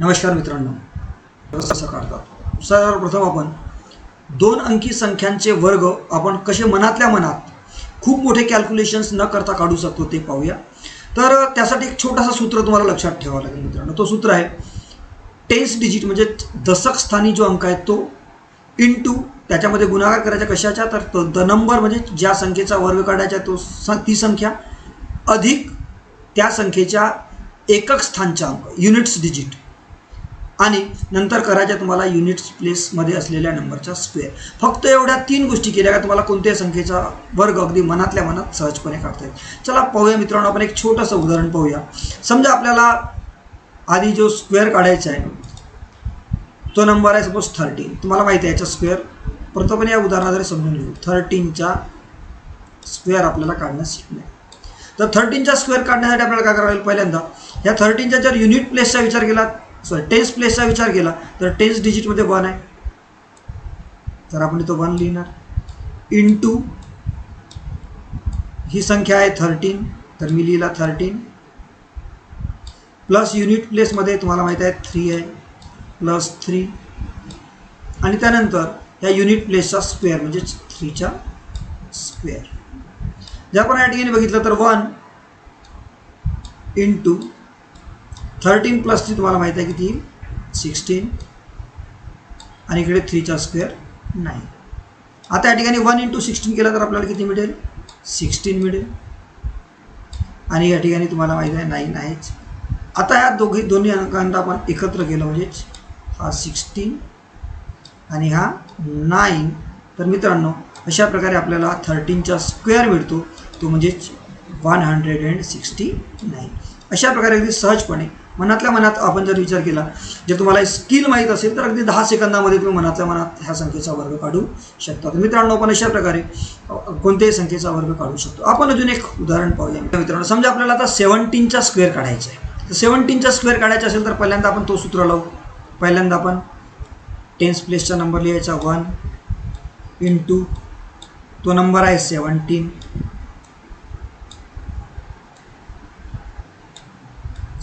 नमस्कार मित्रांनो. कसं काढतात सर्वप्रथम आपण दोन अंकी संख्यांचे वर्ग आपण कसे मनातल्या मनात खूप मोठे कॅल्क्युलेशन्स न करता काढू शकतो ते पाहूया. तर त्यासाठी एक छोटासा सूत्र तुम्हाला लक्षात ठेवावं लागेल मित्रांनो. तो सूत्र आहे टेन्स डिजिट म्हणजे दशक स्थानी जो अंक आहे तो इंटू त्याच्यामध्ये गुणाकार करायचा कशाच्या तर तो द नंबर म्हणजे ज्या संख्येचा वर्ग काढायचा तो ती संख्या अधिक त्या संख्येच्या एकक स्थानचा अंक युनिट्स डिजिट आणि नंतर करायच्या तुम्हाला युनिट्स प्लेसमध्ये असलेल्या नंबरचा स्क्वेअर फक्त एवढ्या तीन गोष्टी केल्या का तुम्हाला कोणत्याही संख्येचा वर्ग अगदी मनातल्या मनात सहजपणे काढता येईल. चला पाहूया मित्रांनो आपण एक छोटंसं उदाहरण पाहूया. समजा आपल्याला आधी जो स्क्वेअर काढायचा आहे तो नंबर आहे सपोज थर्टीन तुम्हाला माहिती आहे याचा स्क्वेअर प्रथम या उदाहरणाद्वारे समजून घेऊ. थर्टीनचा स्क्वेअर आपल्याला काढणं शिकणे तर थर्टीनचा स्क्वेअर काढण्यासाठी आपल्याला काय करावं लागेल पहिल्यांदा? या थर्टीनच्या जर युनिट प्लेसचा विचार केला सॉरी टेन्स प्लेसचा विचार केला तर टेन्स डिजिटमध्ये वन आहे. तर आपण इथं वन लिहिणार इन टू ही संख्या आहे थर्टीन तर मी लिहिला थर्टीन प्लस युनिट प्लेसमध्ये तुम्हाला माहीत आहे थ्री आहे प्लस थ्री आणि त्यानंतर या युनिट प्लेसचा स्क्वेअर म्हणजे थ्रीचा स्क्वेअर जर आपण या ठिकाणी बघितलं तर one in two thirteen plus three तुम्हाला माहीत आहे किती सिक्स्टीन. आणि इकडे थ्रीचा स्क्वेअर नाही आता या ठिकाणी वन इंटू सिक्स्टीन केलं तर आपल्याला किती मिळेल? सिक्स्टीन मिळेल. आणि या ठिकाणी तुम्हाला माहीत आहे नाईन आहेच आता या दोघी दोन्ही अंकांना आपण एकत्र केलं म्हणजेच हा सिक्स्टीन आणि हा नाईन तर मित्रांनो अशा प्रकारे आपल्याला थर्टीनचा स्क्वेअर मिळतो. तो म्हणजेच one hundred and sixty nine अशा प्रकारे अगदी सहजपणे मनातल्या मनात आपण जर विचार केला जर तुम्हाला स्किल माहीत असेल तर अगदी दहा सेकंदामध्ये तुम्ही मनातल्या मनात ह्या संख्येचा वर्ग काढू शकता. तर मित्रांनो आपण अशा प्रकारे कोणत्याही संख्येचा वर्ग काढू शकतो. आपण अजून एक उदाहरण पाहूया. मित्रांनो समजा आपल्याला आता सेवन्टीनचा स्क्वेअर काढायचा आहे. तर सेवन्टीनचा स्क्वेअर काढायचा असेल तर पहिल्यांदा आपण तो सूत्र लावू. पहिल्यांदा आपण टेन्स प्लेसचा नंबर लिहायचा वन इंटू तो नंबर आहे सेवन्टीन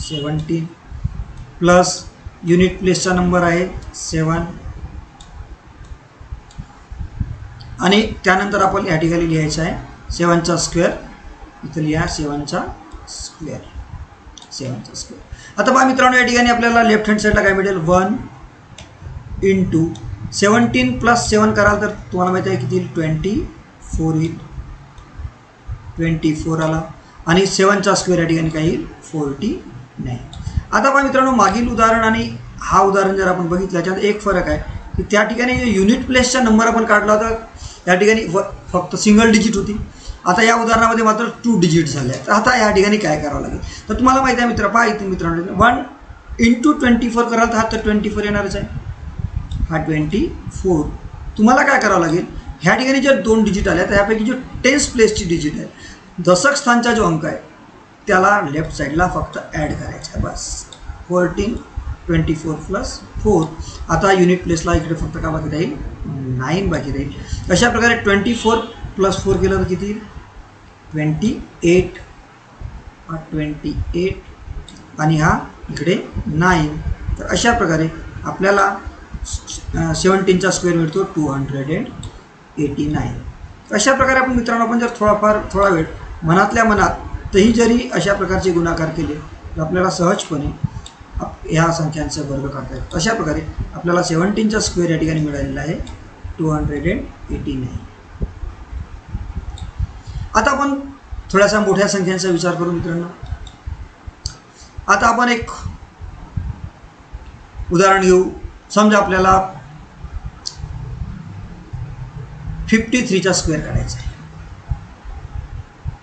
सेवन्टीन प्लस युनिट प्लेसचा नंबर आहे सेवन. आणि त्यानंतर आपण या ठिकाणी लिहायचं आहे सेवनचा स्क्वेअर. इथं लिहा सेवनचा स्क्वेअर. सेवनचा स्क्वेअर. आता पहा मित्रांनो या ठिकाणी आपल्याला लेफ्ट हँड साईडला काय मिळेल? One into seventeen plus seven कराल तर तुम्हाला माहिती आहे किती ट्वेंटी फोर येईल. ट्वेंटी फोर आला. आणि सेवनचा स्क्वेअर या ठिकाणी काय येईल? फोर्टी नाही. आता पहा मित्रांनो मागील उदाहरण आणि हा उदाहरण जर आपण बघितलं त्याच्यात एक फरक आहे की त्या ठिकाणी युनिट प्लेसचा नंबर आपण काढला होता त्या ठिकाणी व फक्त सिंगल डिजिट होती. आता या उदाहरणामध्ये मात्र टू डिजिट झाले तर आता या ठिकाणी काय करावं लागेल? तर तुम्हाला माहिती आहे मित्र पहा इथे मित्रांनो वन इंटू ट्वेंटी फोर कराल तर हा तर ट्वेंटी फोर येणारच आहे. हा ट्वेंटी फोर तुम्हाला काय करावं लागेल? ह्या ठिकाणी जर दोन डिजिट आल्या तर ह्यापैकी जो टेन्स प्लेसची डिजिट आहे दशक स्थानचा जो अंक आहे त्याला लेफ्ट साईडला फक्त ॲड करायचं आहे. बस. Fourteen twenty four plus four आता युनिट प्लेसला इकडे फक्त का बाकी राहील? नाईन बाकी राहील. अशा प्रकारे ट्वेंटी फोर प्लस फोर केलं तर किती? ट्वेंटी एट हा ट्वेंटी एट आणि हा इकडे नाईन तर अशा प्रकारे आपल्याला सेवन्टीनचा स्क्वेअर मिळतो two hundred and eighty nine अशा प्रकारे आपण मित्रांनो आपण जर थोडाफार थोडा वेळ मनातल्या मनात तही जरी अशा प्रकारचे गुणाकार केले तर आपल्याला सहजपणे आप- ह्या संख्यांचा वर्ग काढता येतो. अशा प्रकारे आपल्याला सेवन्टीनचा स्क्वेअर या ठिकाणी मिळालेला आहे. Two hundred and eighty nine आता आपण थोड्यासा मोठ्या संख्यांचा विचार करू मित्रांनो. आता आपण एक उदाहरण घेऊ. समजा आपल्याला फिफ्टी थ्रीचा स्क्वेअर काढायचा आहे.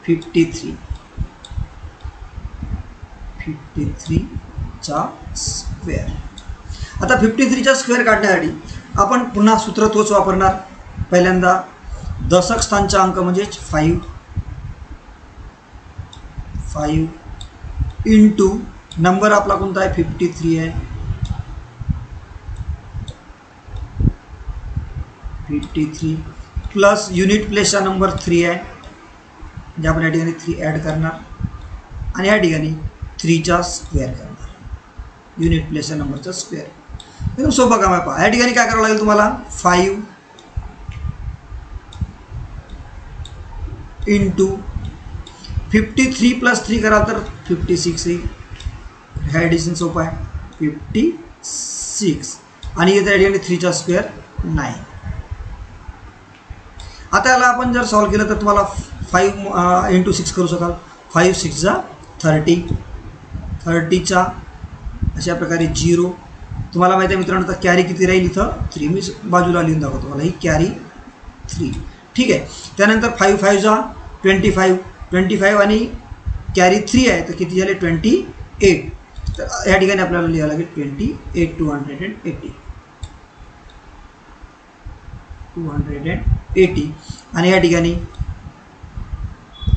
फिफ्टी थ्री फिफ्टी थ्रीचा स्क्वेअर आता फिफ्टी थ्रीचा स्क्वेअर काढण्यासाठी आपण पुन्हा सूत्र तोच वापरणार. पहिल्यांदा दशक स्थानचा अंक म्हणजेच फाईव्ह फाईव्ह इंटू नंबर आपला कोणता आहे? फिफ्टी थ्री आहे. फिफ्टी थ्री प्लस युनिट प्लेसचा नंबर थ्री आहे. म्हणजे आपण या ठिकाणी थ्री ॲड करणार. आणि या ठिकाणी थ्रीचा स्क्वेअर करणार. युनिट प्लेसच्या नंबरचा स्क्वेअर एकदम सोपं काम आहे पहा. या ठिकाणी काय करावं लागेल तुम्हाला? Five into fifty three plus three कराल तर फिफ्टी सिक्स येईल ह्या ॲडिशन सोपं आहे. फिफ्टी सिक्स आणि येत्या या ठिकाणी थ्रीचा स्क्वेअर नाईन आता याला आपण जर सॉल्व केलं तर तुम्हाला फाईव्ह इंटू सिक्स करू शकाल. फाईव्ह सिक्सचा थर्टी थर्टीचा अशा प्रकारे झिरो तुम्हाला माहिती आहे मित्रांनो आता कॅरी किती राहील इथं? थ्री मी बाजूला लिहून दाखवतो तुम्हाला. ही कॅरी थ्री ठीक आहे. त्यानंतर फाईव्ह फाईव्हचा ट्वेंटी फाईव्ह ट्वेंटी फाईव्ह आणि कॅरी थ्री आहे. तर किती झाले? ट्वेंटी एट तर या ठिकाणी आपल्याला लिहावं लागेल twenty eight two hundred and eighty two hundred and eighty आणि या ठिकाणी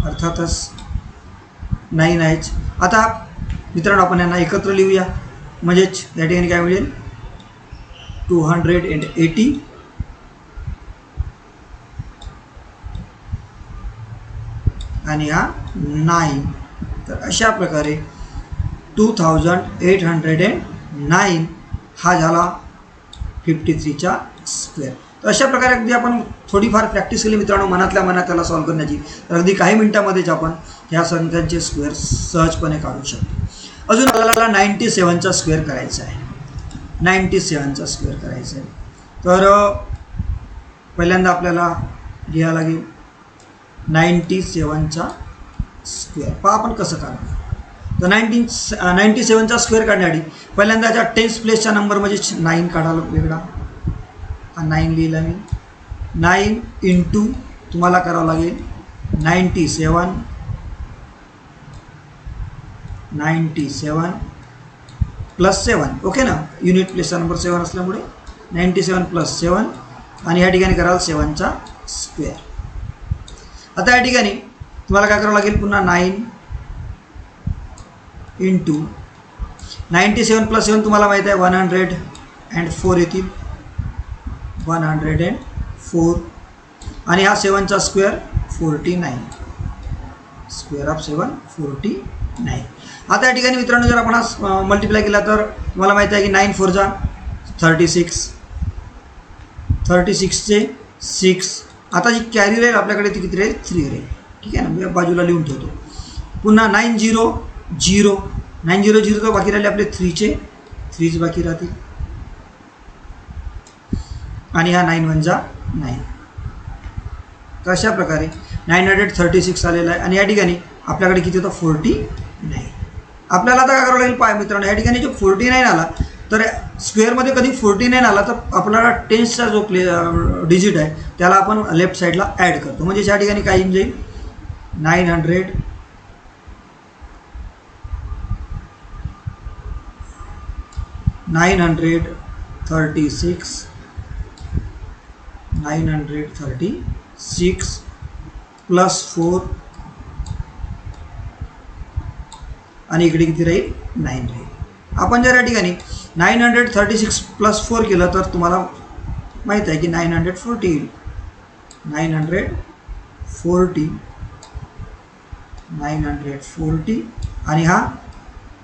अर्थातच नाईन आहेच. आता मित्रांनो आपण यांना एकत्र लिहूया. म्हणजेच या ठिकाणी काय मिळेल? टू हंड्रेड अँड एटी आणि हा नाईन तर अशा प्रकारे two thousand eight hundred and nine हा झाला फिफ्टी थ्रीचा स्क्वेअर तर अशा प्रकारे अगदी आपण थोडीफार प्रॅक्टिस केली मित्रांनो मनातल्या मनात त्याला सॉल्व करण्याची. तर अगदी काही मिनिटामध्येच आपण ह्या संख्यांचे स्क्वेअर सहजपणे काढू शकतो. अजून आपल्याला नाईन्टी सेवनचा स्क्वेअर करायचा आहे. नाईन्टी सेवनचा स्क्वेअर करायचा आहे. तर पहिल्यांदा आपल्याला लिहा लागेल. नाईन्टी सेवनचा स्क्वेअर पहा आपण कसं काढणार. तर नाईन्टीन नाईन्टी सेवनचा स्क्वेअर काढण्यासाठी पहिल्यांदा याच्या टेन्स प्लेसचा नंबर म्हणजे नाईन काढायला वेगळा. हा नाईन लिहिला मी. नाईन इंटू तुम्हाला करावं लागेल. Ninety seven ninety seven plus seven okay ना युनिट प्लेसचा नंबर सेवन असल्यामुळे नाईन्टी सेवन प्लस सेवन आणि ह्या ठिकाणी कराल सेवनचा स्क्वेअर आता या ठिकाणी तुम्हाला काय करावं लागेल? पुन्हा nine into ninety seven plus seven तुम्हाला माहीत आहे वन हंड्रेड अँड फोर येतील. वन हंड्रेड अँड फोर आणि हा सेवनचा square forty nine square of seven forty nine आता या ठिकाणी मित्रांनो जर आपण हा मल्टिप्लाय केला तर मला माहिती आहे की नाईन फोरचा थर्टी सिक्स थर्टी सिक्सचे सिक्स आता जी कॅरी राहील आपल्याकडे ती किती राहील? थ्री राहील. ठीक आहे ना? मी बाजूला लिहून ठेवतो. पुन्हा nine zero zero nine zero zero तर बाकी राहिले आपले थ्रीचे थ्रीच बाकी राहतील. आणि हा नाईन वन जा नाईन तर अशा प्रकारे नाईन हंड्रेड थर्टी सिक्स आलेला आहे. आणि या ठिकाणी आपल्याकडे किती होतं? फोर्टी नाईन आपल्याला आता काय करावं लागेल पाय मित्रांनो या ठिकाणी जो फोर्टी नाईन आला तर स्क्वेअरमध्ये कधी फोर्टी नाईन आला तर आपल्याला टेन्सचा जो प्ले डिजिट आहे त्याला आपण लेफ्ट साईडला ॲड करतो. म्हणजे या ठिकाणी काय येऊन जाईल? Nine hundred. Nine hundred thirty six. Nine hundred thirty six plus four. आणि इकडे किती राहील? नाईन राहील. आपण जर या ठिकाणी nine hundred thirty six plus four केलं तर तुम्हाला माहीत आहे की नाईन हंड्रेड फोर्टी येईल. Nine hundred forty nine hundred forty आणि हा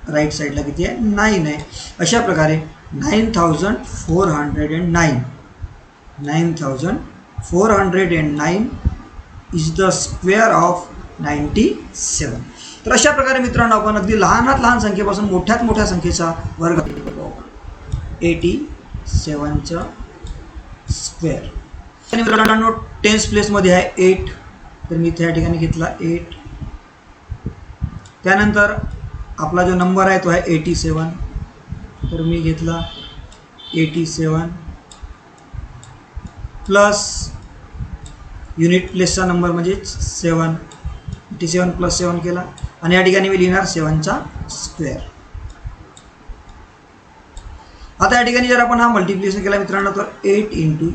राईट साईडला किती आहे? नाईन आहे. अशा प्रकारे nine thousand four hundred and nine nine thousand four hundred and nine is the square of ninety seven तर अशा प्रकारे मित्रांनो आपण अगदी लहानात लहान संख्येपासून मोठ्यात मोठ्या संख्येचा वर्ग एटी सेवनचं स्क्वेअर आणि मित्रांनो टेन्स प्लेसमध्ये आहे एट तर मी त्या ठिकाणी घेतला एट त्यानंतर आपला जो नंबर आहे तो आहे एटी सेवन तर मी घेतला एटी सेवन प्लस युनिट प्लेसचा नंबर म्हणजेच सेवन एटी सेवन प्लस सेवन केला. आणि या ठिकाणी मी लिहिणार सेवनचा स्क्वेअर. आता या ठिकाणी जर आपण हा मल्टिप्लिकेशन केला मित्रांनो तर eight into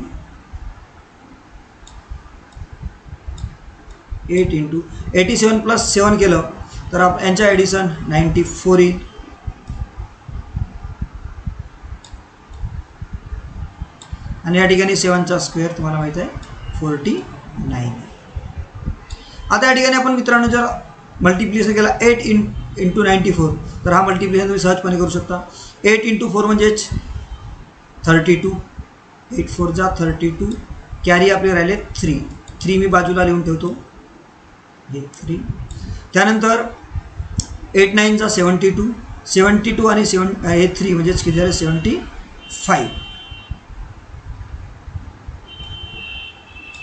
eight into eighty seven plus seven केलं तर आप यांच्या ॲडिशन नाईन्टी फोर येईल. आणि या ठिकाणी सेवनचा स्क्वेअर तुम्हाला माहीत आहे फोर्टी नाईन आता या ठिकाणी आपण मित्रांनो जर मल्टिप्लिकेशन केला eight in into ninety four तर हा मल्टिप्लिकेशन तुम्ही सहजपणे करू शकता. एट इंटू फोर म्हणजेच थर्टी टू एट फोर जा थर्टी टू कॅरी आपले राहिले थ्री थ्री मी बाजूला लिहून ठेवतो. हे थ्री त्यानंतर एट नाईनचा सेवन्टी टू सेवन्टी टू आणि सेवन हे थ्री म्हणजेच किती झाले? Seventy five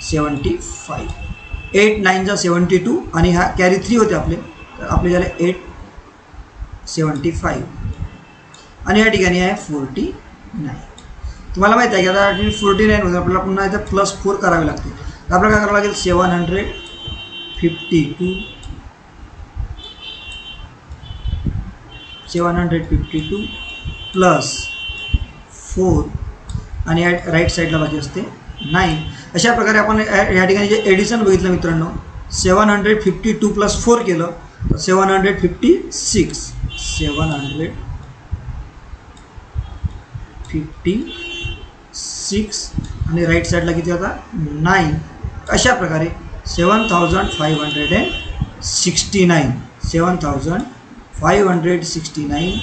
seventy five eight नाईनचा seventy two आणि हा कॅरी थ्री होते आपले. तर आपले झाले एट सेवन्टी फाईव्ह. आणि या ठिकाणी आहे फोर्टी नाईन. तुम्हाला माहिती आहे की आता फोर्टी नाईन होते आपल्याला पुन्हा इथं प्लस फोर करावे लागते तर आपल्याला काय करावं लागेल? Seven hundred fifty two seven hundred fifty two plus four आणि या राईट साईडला बाकी असते नाईन अशा प्रकारे आपण या ठिकाणी जे एडिशन बघितलं मित्रांनो seven hundred fifty two plus four केलं तर seven hundred fifty six seven hundred fifty six आणि राईट साईडला किती होता नाईन अशा प्रकारे seven thousand five hundred and sixty nine seven thousand five hundred sixty nine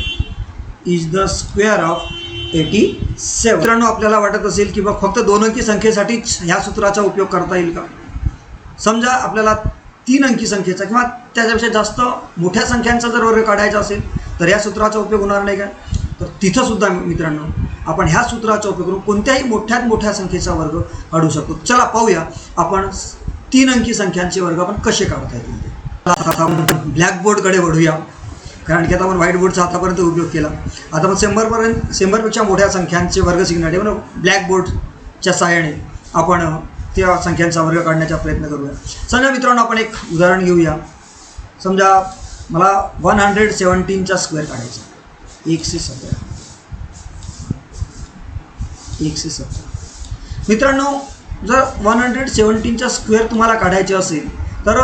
is the square of eighty seven मित्रांनो आपल्याला वाटत असेल की बा फक्त दोन अंकी संख्येसाठीच ह्या सूत्राचा उपयोग करता येईल का? समजा आपल्याला तीन अंकी संख्येचा किंवा त्याच्यापेक्षा जास्त मोठ्या संख्यांचा जर वर्ग काढायचा असेल तर या सूत्राचा उपयोग होणार नाही का? तर तिथंसुद्धा मित्रांनो आपण ह्या सूत्राचा उपयोग करून कोणत्याही मोठ्यात मोठ्या संख्येचा वर्ग काढू शकतो. चला पाहूया आपण तीन अंकी संख्यांचे वर्ग आपण कसे काढता येतील. आता ब्लॅकबोर्डकडे वळूया. कारण की आता आपण व्हाईट बोर्डचा आतापर्यंत उपयोग केला. आता मग शंभरपर्यंत शंभरपेक्षा मोठ्या संख्यांचे वर्ग शिकण्यासाठी म्हणून ब्लॅकबोर्डच्या सहाय्याने आपण त्या संख्यांचा वर्ग काढण्याचा प्रयत्न करूया. समजा मित्रांनो आपण एक उदाहरण घेऊया. समजा मला वन हंड्रेड सेवन्टीनचा स्क्वेअर काढायचा एकशे सतरा. एकशे सतरा. मित्रांनो जर वन हंड्रेड सेवन्टीनचा स्क्वेअर तुम्हाला काढायचे असेल तर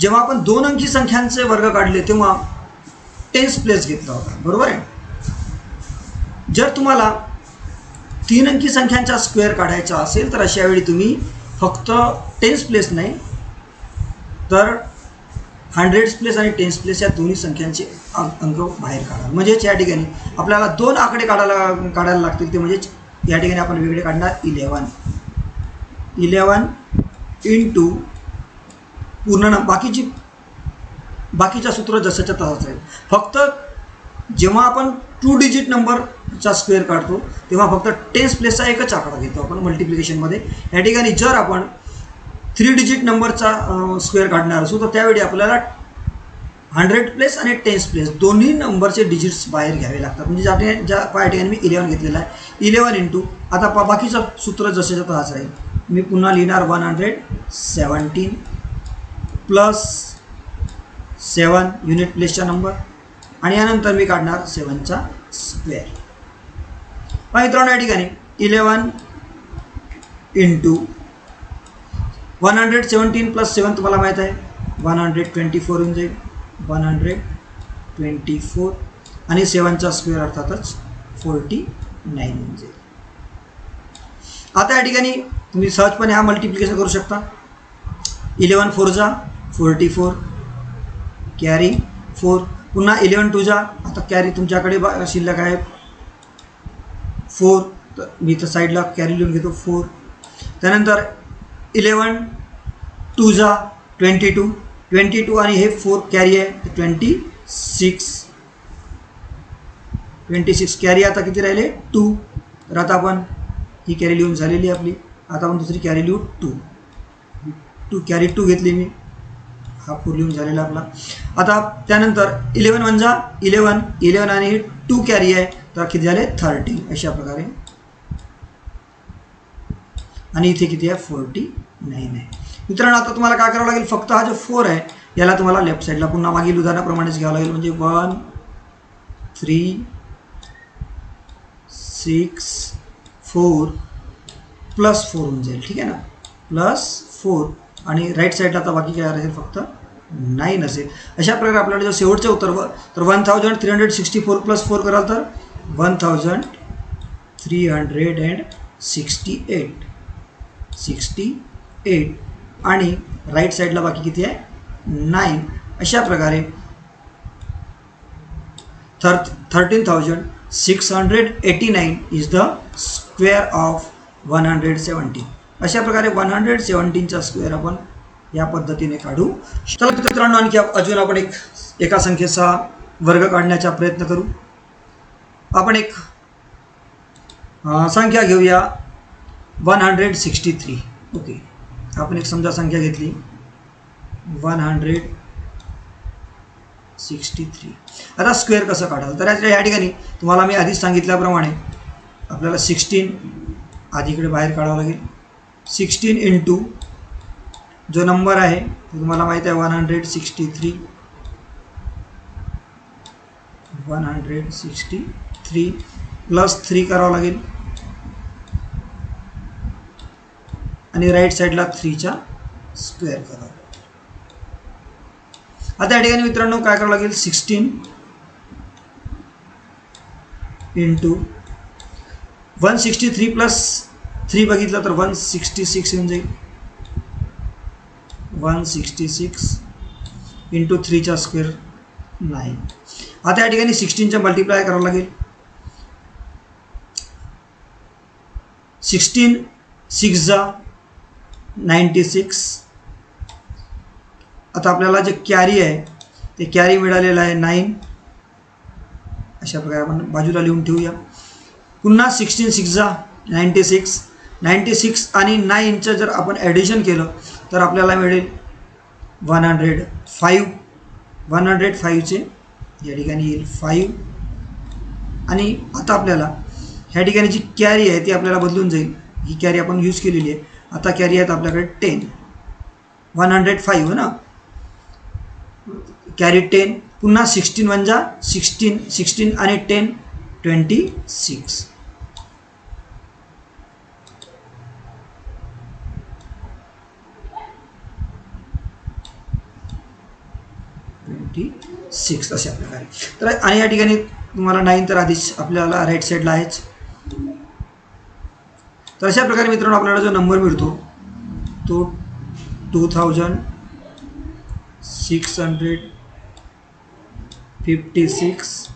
जेव्हा आपण दोन अंकी संख्यांचे वर्ग काढले तेव्हा टेन्स प्लेस घेतला होता. बरोबर आहे? जर तुम्हाला तीन अंकी संख्यांचा स्क्वेअर काढायचा असेल तर अशा वेळी तुम्ही फक्त टेन्स प्लेस नाही तर हंड्रेड्स प्लेस आणि टेन्स प्लेस या दोन्ही संख्यांचे अंक बाहेर काढा. म्हणजेच या ठिकाणी आपल्याला दोन आकडे काढायला काढायला लागतील ते म्हणजेच या ठिकाणी आपण वेगळे काढणार इलेवन इलेवन इंटू पूर्ण बाकीची बाकीच्या सूत्र जसंच्या तसाच आहेत. फक्त जेव्हा आपण टू डिजिट नंबरचा स्क्वेअर काढतो तेव्हा फक्त टेन्स प्लेसचा एकच आकडा घेतो आपण मल्टिप्लिकेशनमध्ये या ठिकाणी जर आपण थ्री डिजिट नंबरचा स्क्वेअर काढणार असू तर त्यावेळी आपल्याला हंड्रेड प्लेस आणि टेन्स प्लेस दोन्ही नंबरचे डिजिट्स बाहेर घ्यावे लागतात. म्हणजे ज्या ठिकाणी ज्या पाय ठिकाणी मी इलेवन घेतलेला आहे इलेवन इंटू आता पा बाकीचं सूत्र जसेच्या तसाच राहील मी पुन्हा लिहिणार one hundred seventeen plus seven unit प्लेसचा number आणि यानंतर मी काढणार सेवनचा स्क्वेअर. मग मित्रांनो या ठिकाणी eleven into one hundred seventeen plus seven तुम्हाला माहीत आहे. वन हंड्रेड ट्वेंटी फोर होऊन जाईल. वन हंड्रेड ट्वेंटी फोर आणि सेवनचा स्क्वेअर अर्थातच फोर्टी नाईन होऊन जाईल. आता या ठिकाणी तुम्ही सहजपणे हा मल्टिप्लिकेशन करू शकता. इलेवन फोर जा फोर्टी फोर कॅरी फोर पुन्हा इलेवन टू जा. आता कॅरी तुमच्याकडे बा शिल्लक आहे. फोर तर मी तर साईडला कॅरी लिहून घेतो. फोर त्यानंतर इलेवन टू जा. ट्वेंटी टू ट्वेंटी टू आणि हे फोर कॅरी आहे. Twenty six twenty six carry आता किती राहिले? टू तर आता आपण ही कॅरी लिहून झालेली आपली. आता आपण दुसरी कॅरी लिहू. टू टू कॅरी टू घेतली मी. हा फोर लिहून झालेला आपला आता त्यानंतर इलेवन वन जा इलेवन इलेवन आणि टू कॅरी आहे. तर किती झाले? थर्टी. अशा प्रकारे. आणि इथे किती आहे? फोर्टी नाईन आहे. मित्रांनो आता तुम्हाला काय करावं लागेल? फक्त हा जो फोर आहे याला तुम्हाला लेफ्ट साईडला पुन्हा मागील उदाहरणाप्रमाणेच घ्यावं लागेल. म्हणजे one three six four plus four होऊन जाईल. ठीक आहे ना? Plus four. आणि राईट साईडला आता बाकी काय राहील फक्त नाईन असेल अशा प्रकारे आपल्याला जर शेवटचं उत्तर व तर one thousand three hundred sixty four plus four कराल तर one thousand three hundred and sixty eight sixty eight आणि राईट साईडला बाकी किती आहे? नाईन अशा प्रकारे थर thirteen thousand six hundred eighty nine is the square of one hundred seventeen अशा प्रकारे वन हंड्रेड सेवन्टीनचा स्क्वेअर आपण या पद्धतीने काढू. चला मित्रांनो आणखी अजून आपण एक एका संख्येचा वर्ग काढण्याचा प्रयत्न करू. आपण एक संख्या घेऊया. One hundred sixty three okay. आपण एक समजा संख्या घेतली. वन हंड्रेड सिक्स्टी थ्री आता स्क्वेअर कसं काढाल? तर याच्या या ठिकाणी तुम्हाला मी आधीच सांगितल्याप्रमाणे आपल्याला सिक्स्टीन आधीकडे बाहेर काढावं लागेल. सिक्स्टीन इंटू जो नंबर आहे तुम्हाला माहीत आहे one hundred sixty three one hundred sixty three plus three करावं लागेल. आणि राईट साईडला थ्रीचा स्क्वेअर करावा लागेल. आता या ठिकाणी मित्रांनो काय करावं लागेल? Sixteen into one sixty three plus three बघितलं तर वन सिक्स्टी सिक्स येऊन जाईल. वन सिक्स्टी सिक्स इंटू थ्रीचा स्क्वेअर नाईन आता या ठिकाणी सिक्स्टीनच्या मल्टिप्लाय करावं लागेल. सिक्स्टीन सिक्स जा नाईन्टी सिक्स आता आपल्याला जे कॅरी आहे ते कॅरी मिळालेलं आहे नाईन अशा प्रकारे आपण बाजूला लिहून ठेवूया. पुन्हा सिक्स्टीन सिक्स जा नाईन्टी सिक्स नाईन्टी सिक्स आणि नाईनचं जर आपण ॲडिशन केलं तर आपल्याला मिळेल one hundred five. One hundred फाईव्हचे या ठिकाणी येईल फाईव्ह. आणि आता आपल्याला ह्या ठिकाणी जी कॅरी आहे ती आपल्याला बदलून जाईल. ही कॅरी आपण यूज केलेली आहे. आता कॅरी आहेत आपल्याकडे टेन. वन हंड्रेड फाईव्ह हो ना? कॅरी टेन पुन्हा सिक्स्टीन वन जा सिक्स्टीन सिक्स्टीन आणि ten twenty six. Twenty six अशा प्रकारे तर आणि या ठिकाणी तुम्हाला नाईन तर आधीच आपल्याला राईट साईडला आहेच. तर अशा प्रकारे मित्रांनो आपल्याला जो नंबर मिळतो तो two thousand six hundred fifty six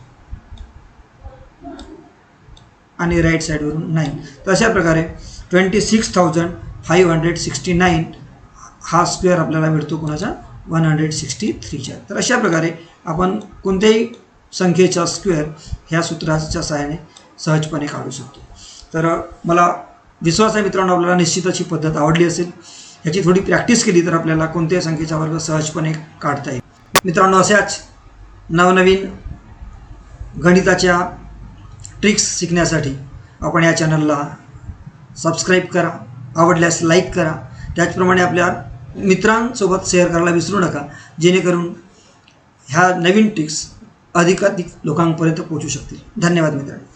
आणि राईट साईडवरून नाईन तर अशा प्रकारे twenty six thousand five hundred sixty nine हा स्क्वेअर आपल्याला मिळतो कोणाचा? वन हंड्रेड सिक्स्टी थ्रीच्या तर अशा प्रकारे आपण कोणत्याही संख्येचा स्क्वेअर ह्या सूत्राच्या सहाय्याने सहजपणे काढू शकतो तर मला विश्वास आहे मित्रांनो आपल्याला निश्चितच ही पद्धत आवडली असेल ह्याची थोडी प्रॅक्टिस केली तर आपल्याला कोणत्याही संख्येचा वर्ग सहजपणे काढता येईल मित्रांनो अशाच नवनवीन गणिताच्या ट्रिक्स शिकण्यासाठी आपण या चॅनलला सबस्क्राईब करा आवडल्यास लाईक करा त्याचप्रमाणे आपल्या मित्रांसोबत शेअर करायला विसरू नका. जेणेकरून ह्या नवीन टिक्स अधिकाधिक लोकांपर्यंत पोहोचू शकतील. धन्यवाद मित्रांनो.